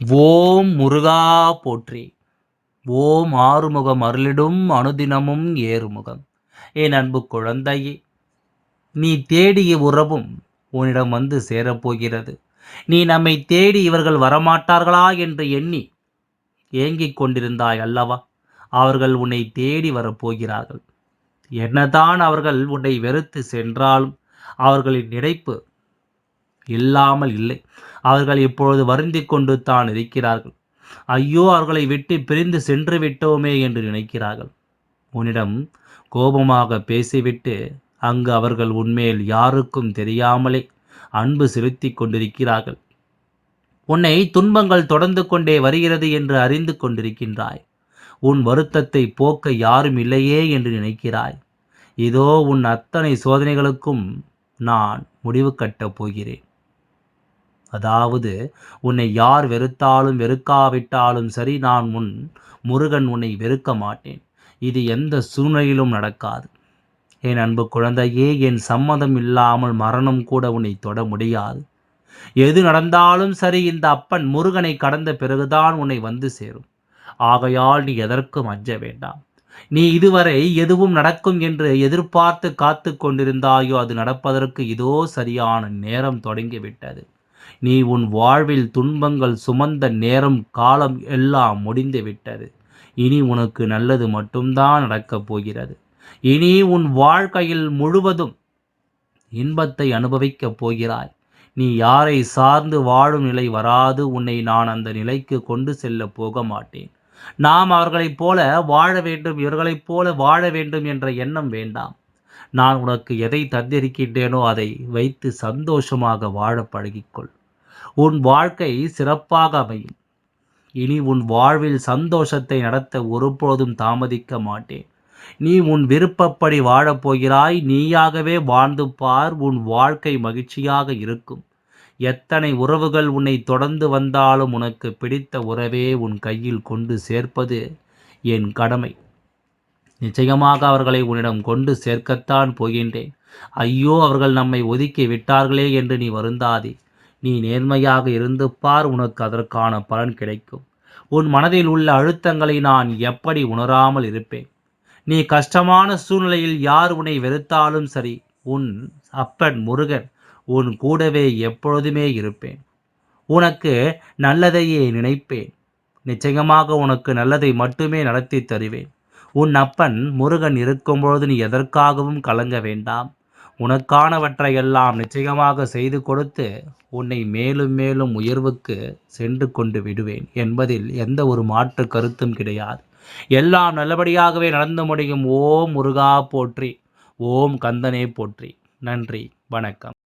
ஓம் முருகா போற்றி. ஓம் ஆறுமுகம் அருளிடும் அனுதினமும் ஏறுமுகம். என் அன்பு குழந்தையே நீ தேடிய உறவும் உன்னிடம் வந்து சேரப்போகிறது. நீ நம்மை தேடி இவர்கள் வரமாட்டார்களா என்று எண்ணி ஏங்கிக் கொண்டிருந்தாய் அல்லவா? அவர்கள் உன்னை தேடி வரப்போகிறார்கள். என்னதான் அவர்கள் உன்னை வெறுத்து சென்றாலும் அவர்களின் நினைப்பு இல்லாமல் இல்லை. அவர்கள் இப்பொழுது வருந்தி கொண்டு தான் இருக்கிறார்கள். ஐயோ அவர்களை விட்டு பிரிந்து சென்று விட்டோமே என்று நினைக்கிறார்கள். உன்னிடம் கோபமாக பேசிவிட்டு அங்கு அவர்கள் உன்மேல் யாருக்கும் தெரியாமலே அன்பு செலுத்தி கொண்டிருக்கிறார்கள். உன்னை துன்பங்கள் தொடர்ந்து கொண்டே வருகிறது என்று அறிந்து கொண்டிருக்கின்றாய். உன் வருத்தத்தை போக்க யாரும் இல்லையே என்று நினைக்கிறாய். இதோ உன் அத்தனை சோதனைகளுக்கும் நான் முடிவு கட்டப் போகிறேன். அதாவது உன்னை யார் வெறுத்தாலும் வெறுக்காவிட்டாலும் சரி நான் உன் முருகன் உன்னை வெறுக்க மாட்டேன். இது எந்த சூழ்நிலையிலும் நடக்காது. என் அன்பு குழந்தையே என் சம்மதம் இல்லாமல் மரணம் கூட உன்னை தொட முடியாது. எது நடந்தாலும் சரி இந்த அப்பன் முருகனை கடந்த பிறகுதான் உன்னை வந்து சேரும். ஆகையால் நீ எதற்கும் அஞ்ச வேண்டாம். நீ இதுவரை எதுவும் நடக்கும் என்று எதிர்பார்த்து காத்து கொண்டிருந்தாயோ அது நடப்பதற்கு இதோ சரியான நேரம் தொடங்கிவிட்டது. நீ உன் வாழ்வில் துன்பங்கள் சுமந்த நேரம் காலம் எல்லாம் முடிந்து விட்டது. இனி உனக்கு நல்லது மட்டும்தான் நடக்கப் போகிறது. இனி உன் வாழ்க்கையில் முழுவதும் இன்பத்தை அனுபவிக்கப் போகிறாய். நீ யாரை சார்ந்து வாழும் நிலை வராது உன்னை நான் அந்த நிலைக்கு கொண்டு செல்ல போக மாட்டேன். நாம் அவர்களைப் போல வாழ வேண்டும் இவர்களைப் போல வாழ வேண்டும் என்ற எண்ணம் வேண்டாம். நான் உனக்கு எதை தந்திருக்கின்றேனோ அதை வைத்து சந்தோஷமாக வாழ பழகிக்கொள். உன் வாழ்க்கை சிறப்பாக அமையும். இனி உன் வாழ்வில் சந்தோஷத்தை நடத்த ஒருபோதும் தாமதிக்க மாட்டேன். நீ உன் விருப்பப்படி வாழப்போகிறாய் நீயாகவே வாழ்ந்து பார். உன் வாழ்க்கை மகிழ்ச்சியாக இருக்கும். எத்தனை உறவுகள் உன்னை தொடர்ந்து வந்தாலும் உனக்கு பிடித்த உறவே உன் கையில் கொண்டு சேர்ப்பது என் கடமை. நிச்சயமாக அவர்களை உன்னிடம் கொண்டு சேர்க்கத்தான் போகின்றேன். ஐயோ அவர்கள் நம்மை ஒதுக்கி விட்டார்களே என்று நீ வருந்தாதே. நீ நேர்மையாக இருந்து பார் உனக்கு அதற்கான பலன் கிடைக்கும். உன் மனதில் உள்ள அழுத்தங்களை நான் எப்படி உணராமல் இருப்பேன்? நீ கஷ்டமான சூழ்நிலையில் யார் உன்னை வெறுத்தாலும் சரி உன் அப்பன் முருகன் உன் கூடவே எப்பொழுதுமே இருப்பேன். உனக்கு நல்லதையே நினைப்பேன். நிச்சயமாக உனக்கு நல்லதை மட்டுமே நடத்தி தருவேன். உன் அப்பன் முருகன் இருக்கும்பொழுது நீ எதற்காகவும் கலங்க வேண்டாம். உனக்கானவற்றையெல்லாம் நிச்சயமாக செய்து கொடுத்து உன்னை மேலும் மேலும் உயர்வுக்கு சென்று கொண்டு விடுவேன் என்பதில் எந்த ஒரு மாற்று கருத்தும் கிடையாது. எல்லாம் நல்லபடியாகவே நடந்து முடியும். ஓம் முருகா போற்றி. ஓம் கந்தனே போற்றி. நன்றி. வணக்கம்.